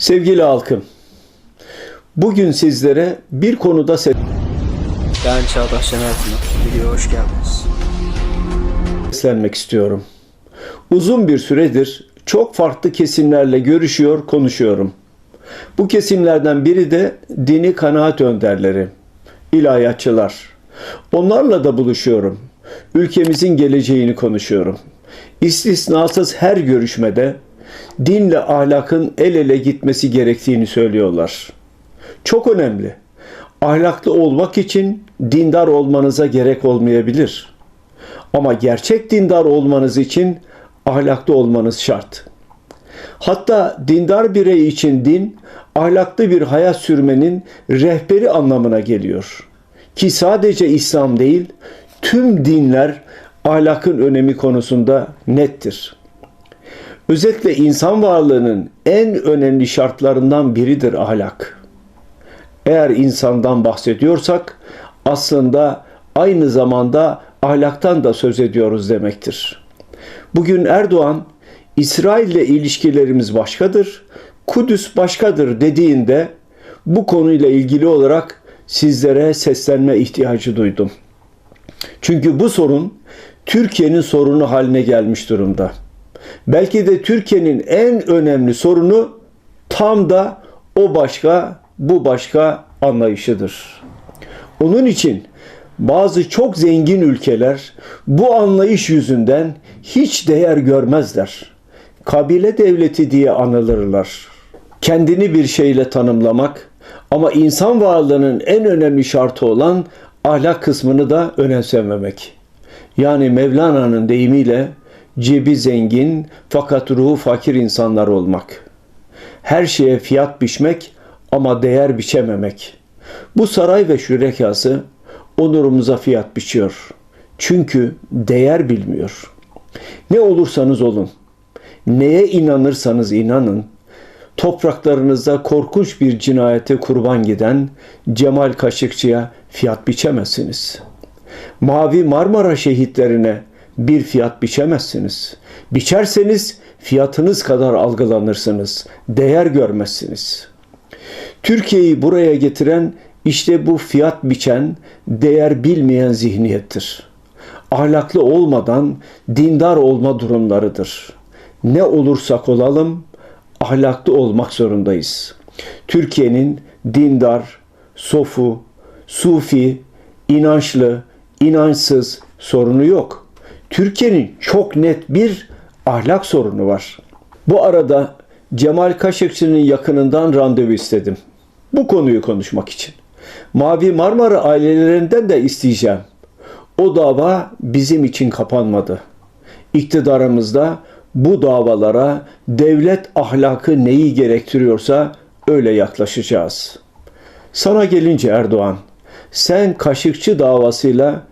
Sevgili halkım, bugün sizlere bir konuda Ben Çağdaş Şener. Videoya hoş geldiniz. seslenmek istiyorum. Uzun bir süredir çok farklı kesimlerle görüşüyor, konuşuyorum. Bu kesimlerden biri de dini kanaat önderleri, ilahiyatçılar. Onlarla da buluşuyorum. Ülkemizin geleceğini konuşuyorum. İstisnasız her görüşmede dinle ahlakın el ele gitmesi gerektiğini söylüyorlar. Çok önemli. Ahlaklı olmak için dindar olmanıza gerek olmayabilir. Ama gerçek dindar olmanız için ahlaklı olmanız şart. Hatta dindar birey için din ahlaklı bir hayat sürmenin rehberi anlamına geliyor. Ki sadece İslam değil, tüm dinler ahlakın önemi konusunda nettir. Özetle insan varlığının en önemli şartlarından biridir ahlak. Eğer insandan bahsediyorsak aslında aynı zamanda ahlaktan da söz ediyoruz demektir. Bugün Erdoğan İsrail ile ilişkilerimiz başkadır, Kudüs başkadır dediğinde bu konuyla ilgili olarak sizlere seslenme ihtiyacı duydum. Çünkü bu sorun Türkiye'nin sorunu haline gelmiş durumda. Belki de Türkiye'nin en önemli sorunu tam da o başka, bu başka anlayışıdır. Onun için bazı çok zengin ülkeler bu anlayış yüzünden hiç değer görmezler. Kabile devleti diye anılırlar. Kendini bir şeyle tanımlamak ama insan varlığının en önemli şartı olan ahlak kısmını da önemsememek. Yani Mevlana'nın deyimiyle cebi zengin fakat ruhu fakir insanlar olmak. Her şeye fiyat biçmek ama değer biçememek. Bu saray ve şürekası onurumuza fiyat biçiyor. Çünkü değer bilmiyor. Ne olursanız olun, neye inanırsanız inanın, topraklarınızda korkunç bir cinayete kurban giden Cemal Kaşıkçı'ya fiyat biçemezsiniz. Mavi Marmara şehitlerine bir fiyat biçemezsiniz. Biçerseniz fiyatınız kadar algılanırsınız. Değer görmezsiniz. Türkiye'yi buraya getiren işte bu fiyat biçen, değer bilmeyen zihniyettir. Ahlaklı olmadan dindar olma durumlarıdır. Ne olursak olalım ahlaklı olmak zorundayız. Türkiye'nin dindar, sofu, sufi, inançlı, inançsız sorunu yok. Türkiye'nin çok net bir ahlak sorunu var. Bu arada Cemal Kaşıkçı'nın yakınından randevu istedim. Bu konuyu konuşmak için. Mavi Marmara ailelerinden de isteyeceğim. O dava bizim için kapanmadı. İktidarımızda bu davalara devlet ahlakı neyi gerektiriyorsa öyle yaklaşacağız. Sana gelince Erdoğan, sen Kaşıkçı davasıyla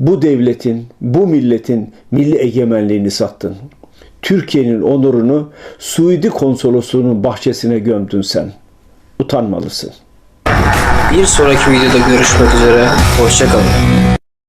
bu devletin, bu milletin milli egemenliğini sattın. Türkiye'nin onurunu Suudi konsolosluğunun bahçesine gömdün sen. Utanmalısın. Bir sonraki videoda görüşmek üzere. Hoşçakalın.